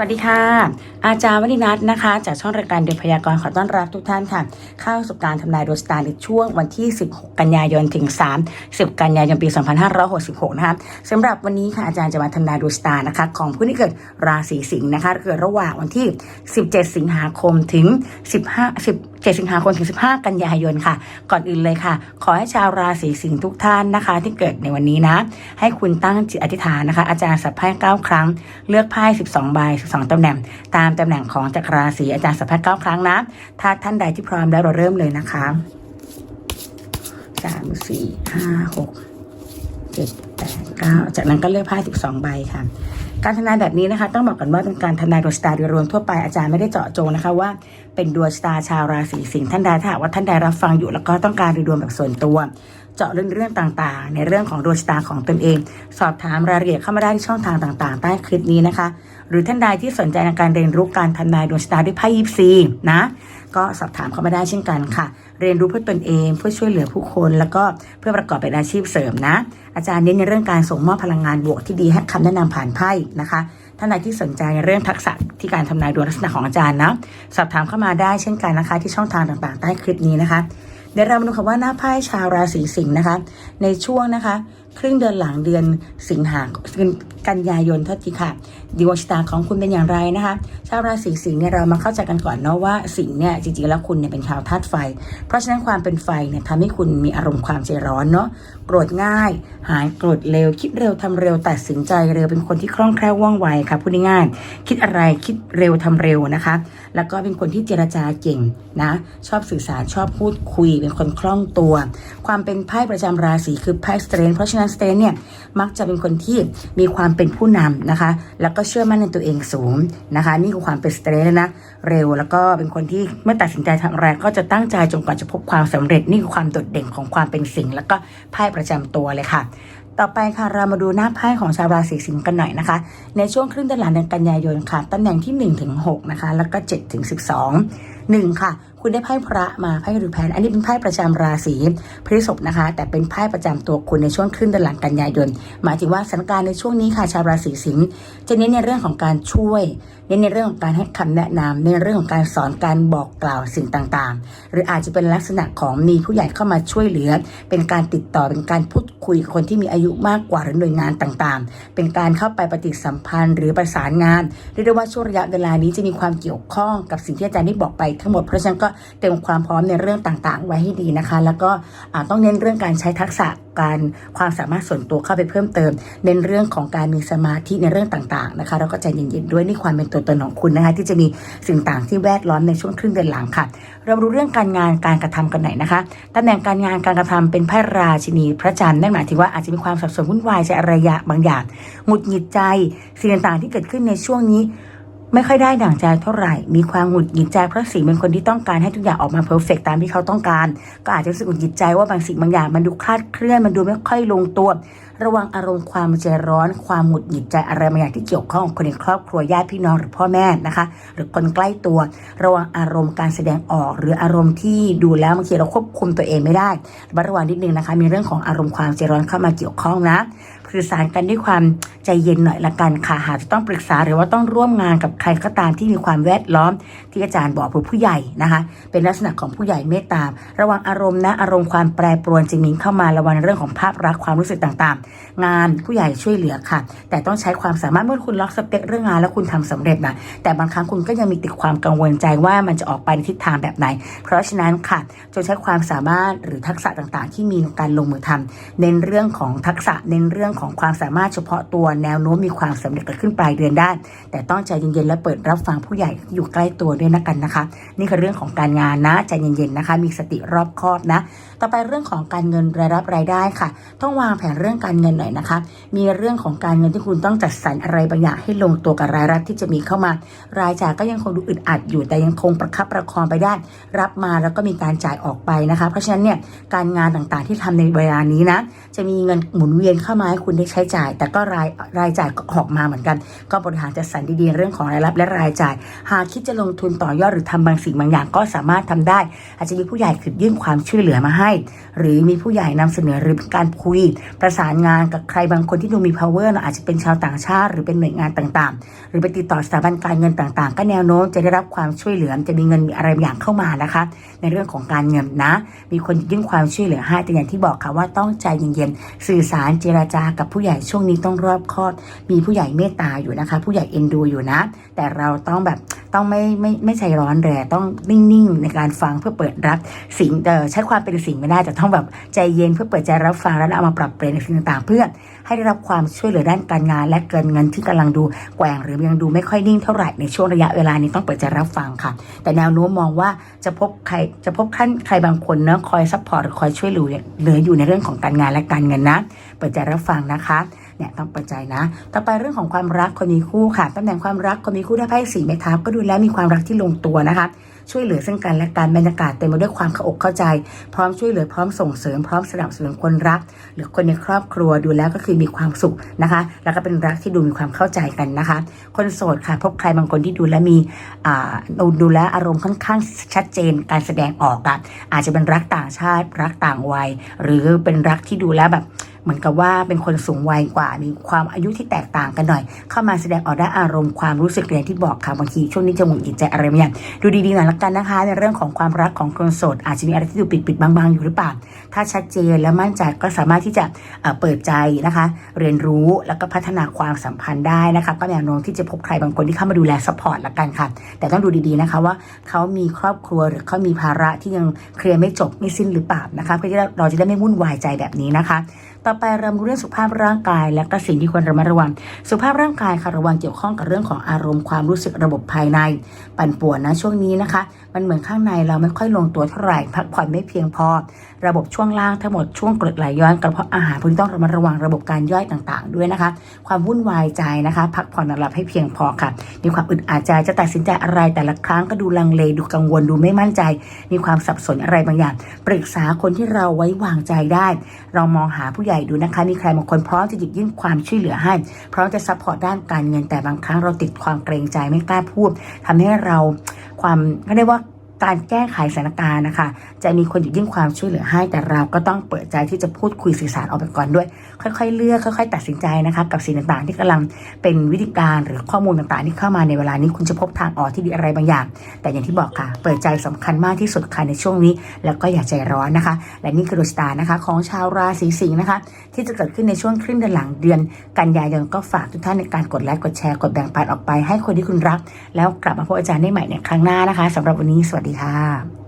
วัสดีค่ะ อาจารย์วณินัทนะคะ จากช่องรายการเดือนพยากรณ์ขอต้อนรับทุกท่านค่ะ เข้าสู่การทำนายดวงชะตาในช่วงวันที่ 16 กันยายนถึง 30 กันยายนปี 2566 นะคะสำหรับวันนี้ค่ะอาจารย์จะมาทำนายดวงชะตานะคะ ของผู้ที่เกิดราศีสิงห์นะคะเกิดระหว่างวันที่ 17 สิงหาคมถึง 15 17สิงหาคมถึง 15 กันยายนค่ะ ก่อนอื่นเลยค่ะ ขอให้ชาวราศีสิงห์ทุกท่านนะคะ ที่เกิดในวันนี้นะ ให้คุณตั้งจิตอธิษฐานนะคะ อาจารย์สับไพ่9ครั้ง เลือกไพ่ 12 ใบ12ตำแหน่ง ตามตำแหน่งของจักรราศีอาจารย์สัพพะเก้าครั้งนะ ถ้าท่านใดที่พร้อมแล้วเราเริ่มเลยนะคะสามสี่ห้าหกเจ็ดแปดเก้าจากนั้นก็เลือกไพ่12ใบค่ะ การทำนายแบบนี้นะคะ ต้องบอกกันว่าเป็นการทำนายดวงชะตาโดยรวมทั่วไปอาจารย์ไม่ได้เจาะจงนะคะว่าเป็นดวงชะตาชาวราศีสิงห์ท่านใดถ้าว่าท่านใดรับฟังอยู่แล้วก็ต้องการดูดวงแบบส่วนตัว เจาะเรื่องเรื่องต่างๆ ในเรื่องของดวงชะตาของตนเอง สอบถามรายละเอียดเข้ามาได้ที่ช่องทางต่างๆ ใต้คลิปนี้นะคะ หรือท่านใดที่สนใจในการเรียนรู้การทำนายดวงชะตาด้วยไพ่ยิปซีนะ ก็สอบถามเข้ามาได้เช่นกันค่ะ เรียนรู้เพื่อตนเองเพื่อช่วยเหลือผู้คน แล้วก็เพื่อประกอบเป็นอาชีพเสริมนะ อาจารย์เน้นในเรื่องการส่งมอบพลังงานบวกที่ดีให้คำแนะนำผ่านไพ่นะคะท่านใดที่สนใจในเรื่องทักษะที่การทำนายดวงลักษณะของอาจารย์นะสอบถามเข้ามาได้เช่นกันนะคะ ที่ช่องทางต่างๆ ใต้คลิปนี้นะคะเดี๋ยวเรามาดูค่ะว่าหน้าไพ่ชาวราศีสิงห์นะคะ ในช่วงนะคะ ครึ่งเดือนหลังเดือนสิงหากันยายนเท่าทีค่ะดวงชะตาของคุณเป็นอย่างไรนะคะชาวราศีสิงห์เนี่ยเรามาเข้าใจกันก่อนเนาะว่าสิงห์เนี่ยจริงๆแล้วคุณเนี่ยเป็นชาวธาตุไฟ เพราะฉะนั้นความเป็นไฟเนี่ยทำให้คุณมีอารมณ์ความใจร้อนเนาะโกรธง่าย หายโกรธเร็ว คิดเร็วทำเร็วตัดสินใจเร็วเป็นคนที่คล่องแคล่วว่องไวค่ะพูดง่ายๆคิดอะไรคิดเร็วทำเร็วนะคะ แล้วก็เป็นคนที่เจรจาเก่งนะชอบสื่อสารชอบพูดคุยเป็นคนคล่องตัว ความเป็นไพ่ประจำราศีคือไพ่สเตรนเพราะฉะนั้นสเตรนเนี่ยมักจะเป็นคนที่มีความเป็นผู้นำนะคะ แล้วก็เชื่อมั่นในตัวเองสูงนะคะ นี่คือความเป็นสเตรนนะ เร็วแล้วก็เป็นคนที่เมื่อตัดสินใจทำอะไรก็จะตั้งใจจนกว่าจะพบความสำเร็จ นี่คือความโดดเด่นของความเป็นสิงแล้วก็ไพ่ประจำตัวเลยค่ะต่อไปค่ะเรามาดูหน้าไพ่ของชาวราศีสิงห์กันหน่อยนะคะ ในช่วงครึ่งเดือนหลังเดือนกันยายนค่ะตำแหน่งที่1ถึง6นะคะแล้วก็7ถึง12 1ค่ะ คุณได้ไพ่พระมาไพ่รูแพน อันนี้เป็นไพ่ประจำราศีพฤษภนะคะ แต่เป็นไพ่ประจำตัวคุณในช่วงครึ่งเดือนหลังกันยายน หมายถึงว่าสถานการณ์ในช่วงนี้ค่ะชาวราศีสิงห์จะเน้นในเรื่องของการช่วย เน้นในเรื่องของการให้คำแนะนำในเรื่องของการสอนการบอกกล่าวสิ่งต่างๆ หรืออาจจะเป็นลักษณะของมีผู้ใหญ่เข้ามาช่วยเหลือ เป็นการติดต่อเป็นการพูดคุยกับคนที่มีอายุมากกว่าหรือหน่วยงานต่างๆ เป็นการเข้าไปปฏิสัมพันธ์ หรือประสานงานเรียกได้ว่าช่วงระยะเวลานี้จะมีความเกี่ยวข้องกับสิ่งที่อาจารย์ได้บอกไปทั้งหมด เพราะฉะนั้นก็เตรียมความพร้อมในเรื่องต่างๆ ไว้ให้ดีนะคะ แล้วก็ต้องเน้นเรื่องการใช้ทักษะการความสามารถส่วนตัวเข้าไปเพิ่มเติม เน้นเรื่องของการมีสมาธิในเรื่องต่างๆนะคะ แล้วก็ใจเย็นๆด้วยนี่ความเป็นตัวตนของคุณนะคะ ที่จะมีสิ่งต่างที่แวดล้อมในช่วงครึ่งเดือนหลังค่ะ เรารู้เรื่องการงานการกระทำกันหน่อยนะคะตำแหน่งการงานการกระทำเป็นไพ่ราชินีพระจันทร์นั่นหมายถึงว่าอาจจะมีความสับสนวุ่นวายใจอะไรบางอย่างหงุดหงิดใจสิ่งต่างๆที่เกิดขึ้นในช่วงนี้ ไม่ค่อยได้ดั่งใจเท่าไหร่ มีความหงุดหงิดใจเพราะสิงเป็นคนที่ต้องการให้ทุกอย่างออกมาเพอร์เฟกตามที่เขาต้องการ ก็อาจจะรู้สึกหงุดหงิดใจว่าบางสิ่งบางอย่างมันดูคลาดเคลื่อนมันดูไม่ค่อยลงตัว ระวังอารมณ์ความใจร้อน ความหงุดหงิดใจอะไรบางอย่างที่เกี่ยวข้องคนในครอบครัวญาติพี่น้องหรือพ่อแม่นะคะ หรือคนใกล้ตัว ระวังอารมณ์การแสดงออก หรืออารมณ์ที่ดูแล้วบางทีเราควบคุมตัวเองไม่ได้ระมัดระวังนิดนึงนะคะ มีเรื่องของอารมณ์ความใจร้อนเข้ามาเกี่ยวข้องนะ สื่อสารกันด้วยความใจเย็นหน่อยละกันค่ะ หากจะต้องปรึกษาหรือว่าต้องร่วมงานกับใครก็ตามที่มีความแวดล้อม ที่อาจารย์บอกคือผู้ใหญ่นะคะ เป็นลักษณะของผู้ใหญ่เมตตา ระวังอารมณ์นะอารมณ์ความแปรปรวนจะมีเข้ามาระวังในเรื่องของภาพลักความรู้สึกต่างๆ งานผู้ใหญ่ช่วยเหลือค่ะ แต่ต้องใช้ความสามารถเมื่อคุณล็อกสเปคเรื่องงานแล้วคุณทำสำเร็จนะแต่บางครั้งคุณก็ยังมีติดความกังวลใจว่ามันจะออกไปในทิศทางแบบไหน เพราะฉะนั้นค่ะจงใช้ความสามารถหรือทักษะต่างๆ ที่มีในการลงมือทำเน้นเรื่องของทักษะเน้นเรื่องของความสามารถเฉพาะตัวแนวโน้มมีความสำเร็จเกิดขึ้นปลายเดือนได้ แต่ต้องใจเย็นๆและเปิดรับฟังผู้ใหญ่อยู่ใกล้ตัวด้วยนะกันนะคะ นี่คือเรื่องของการงานนะใจเย็นๆนะคะ มีสติรอบคอบนะ ต่อไปเรื่องของการเงินรายรับรายได้ค่ะ ต้องวางแผนเรื่องการเงินหน่อยนะคะ มีเรื่องของการเงินที่คุณต้องจัดสรรอะไรบางอย่างให้ลงตัวกับรายรับที่จะมีเข้ามา รายจ่ายก็ยังคงดูอึดอัดอยู่แต่ยังคงประคับประคองไปได้ รับมาแล้วก็มีการจ่ายออกไปนะคะ เพราะฉะนั้นเนี่ยการงานต่างๆที่ทำในเวลานี้นะจะมีเงินหมุนเวียนเข้ามาให้คุณคุณได้ใช้จ่าย แต่ก็รายรายจ่ายก็ออกมาเหมือนกัน ก็บริหารจัดสรรดีๆ เรื่องของรายรับและรายจ่าย หากคิดจะลงทุนต่อยอดหรือทำบางสิ่งบางอย่างก็สามารถทำได้ อาจจะมีผู้ใหญ่คือยื่นความช่วยเหลือมาให้ หรือมีผู้ใหญ่นำเสนอหรือเป็นการคุย ประสานงานกับใครบางคนที่ดูมี power เนอะอาจจะเป็นชาวต่างชาติ หรือเป็นหน่วยงานต่างๆ หรือไปติดต่อสถาบันการเงินต่างๆ ก็แนวโน้มจะได้รับความช่วยเหลือจะมีเงินมีอะไรบางอย่างเข้ามานะคะ ในเรื่องของการเงินนะ มีคนยื่นความช่วยเหลือให้แต่อย่างที่บอกค่ะว่าต้องใจเย็นๆสื่อสารเจราจากับผู้ใหญ่ช่วงนี้ต้องรอบคอบมีผู้ใหญ่เมตตาอยู่นะคะ ผู้ใหญ่เอ็นดูอยู่นะ แต่เราต้องแบบต้องไม่ไม่ไม่ใจร้อนแรงต้องนิ่งๆในการฟังเพื่อเปิดรับสิ่งเออใช้ความเป็นสิ่งไม่ได้แต่ต้องแบบใจเย็นเพื่อเปิดใจรับฟังแล้วเอามาปรับเปลี่ยนในสิ่งต่างๆ เพื่อให้ได้รับความช่วยเหลือด้านการงาน และเกินเงินที่กำลังดูแกว่งหรือยังดูไม่ค่อยนิ่งเท่าไหร่ในช่วงระยะเวลานี้ต้องเปิดใจรับฟังค่ะ แต่แนวโน้มมองว่าจะพบใครจะพบขั้นใครบางคนเนาะคอยซัพพอร์ตหรือคอยช่วยเหลือเหลืออยู่ในเรื่องของการงานและการเงินนะ เปิดใจรับฟังนะคะเนี่ยต้องเปิดใจนะ ต่อไปเรื่องของความรักคนมีคู่ค่ะตำแหน่งความรักคนมีคู่ได้ไพ่สี่ไม้เท้าก็ดูแล้วมีความรักที่ลงตัวนะคะ ช่วยเหลือซึ่งกันและกันบรรยากาศเต็มไปด้วยความเข้าอกเข้าใจ พร้อมช่วยเหลือพร้อมส่งเสริมพร้อมสนับสนุนคนรัก หรือคนในครอบครัวดูแล้วก็คือมีความสุขนะคะ แล้วก็เป็นรักที่ดูมีความเข้าใจกันนะคะ คนโสดค่ะพบใครบางคนที่ดูแลมีอ่าดูดูแลอารมณ์ค่อนข้างชัดเจนการแสดงออกอะอาจจะเป็นรักต่างชาติ รักต่างวัย หรือเป็นรักที่ดูแลแบบเหมือนกับว่าเป็นคนสูงวัยกว่ามีความอายุที่แตกต่างกันหน่อย เข้ามาแสดงออกได้อารมณ์ความรู้สึกอย่างที่บอกค่ะบางทีช่วงนี้จะหงุดหงิดใจอะไรบางอย่างดูดีๆหน่อยละกันนะคะ ในเรื่องของความรักของคนโสดอาจจะมีอะไรที่ดูปิดๆบางๆอยู่หรือเปล่า ถ้าชัดเจนและมั่นใจก็สามารถที่จะเอ่อเปิดใจนะคะ เรียนรู้แล้วก็พัฒนาความสัมพันธ์ได้นะคะ ก็แนวโน้มที่จะพบใครบางคนที่เข้ามาดูแลซัพพอร์ตละกันค่ะ แต่ต้องดูดีๆนะคะว่าเขามีครอบครัวหรือเขามีภาระที่ยังเคลียร์ไม่จบไม่สิ้นหรือเปล่านะคะเพื่อที่เราจะได้ไม่วุ่นวายใจแบบนี้นะคะ ต่อไปเรามาเรื่องสุขภาพร่างกาย และก็สิ่งที่ควรระมัดระวัง สุขภาพร่างกายค่ะระวังเกี่ยวข้องกับเรื่องของอารมณ์ความรู้สึกระบบภายใน ปั่นป่วนนะช่วงนี้นะคะ มันเหมือนข้างในเราไม่ค่อยลงตัวเท่าไหร่พักผ่อนไม่เพียงพอ ระบบช่วงล่างทั้งหมดช่วงกรดไหลย้อนกระเพาะอาหารพวกนี้ต้องระมัดระวังระบบการย่อยต่างๆ ด้วยนะคะ ความวุ่นวายใจนะคะ พักผ่อนนอนหลับให้เพียงพอค่ะ มีความอึดอัดใจจะตัดสินใจอะไรแต่ละครั้งก็ดูลังเลดูกังวลดูไม่มั่นใจ มีความสับสนอะไรบางอย่าง ปรึกษาคนที่เราไว้วางใจได้ เรามองหาผู้ใหญ่ดูนะคะ มีใครบางคนพร้อมจะหยิบยื่นความช่วยเหลือให้พร้อมจะซัพพอร์ตด้านการเงินแต่บางครั้งเราติดความเกรงใจไม่กล้าพูดทำให้เราความก็เรียกว่า การแก้ไขสถานการณ์นะคะ จะมีคนหยิบยื่นความช่วยเหลือให้ แต่เราก็ต้องเปิดใจที่จะพูดคุยสื่อสารออกไปก่อนด้วย ค่อยๆ เลือกค่อย ๆ ตัดสินใจนะคะกับสิ่งต่างๆ ที่กำลังเป็นวิธีการหรือข้อมูลต่างๆ ที่เข้ามาในเวลานี้คุณจะพบทางออกที่ดีอะไรบางอย่าง แต่อย่างที่บอกค่ะ เปิดใจสำคัญมากที่สุดค่ะในช่วงนี้ แล้วก็อย่าใจร้อนนะคะ และนี่คือดวงชะตานะคะ ของชาวราศีสิงห์นะคะ ที่จะเกิดขึ้นในช่วงครึ่งเดือนหลังเดือน กันยายนก็ฝากทุกท่านในการกดไลค์กดแชร์กดแบ่งปันออกไปให้คนที่คุณรัก แล้วกลับมาพบอาจารย์ได้ใหม่ในครั้งหน้านะคะสำหรับวันนี้สวัสดีค่ะ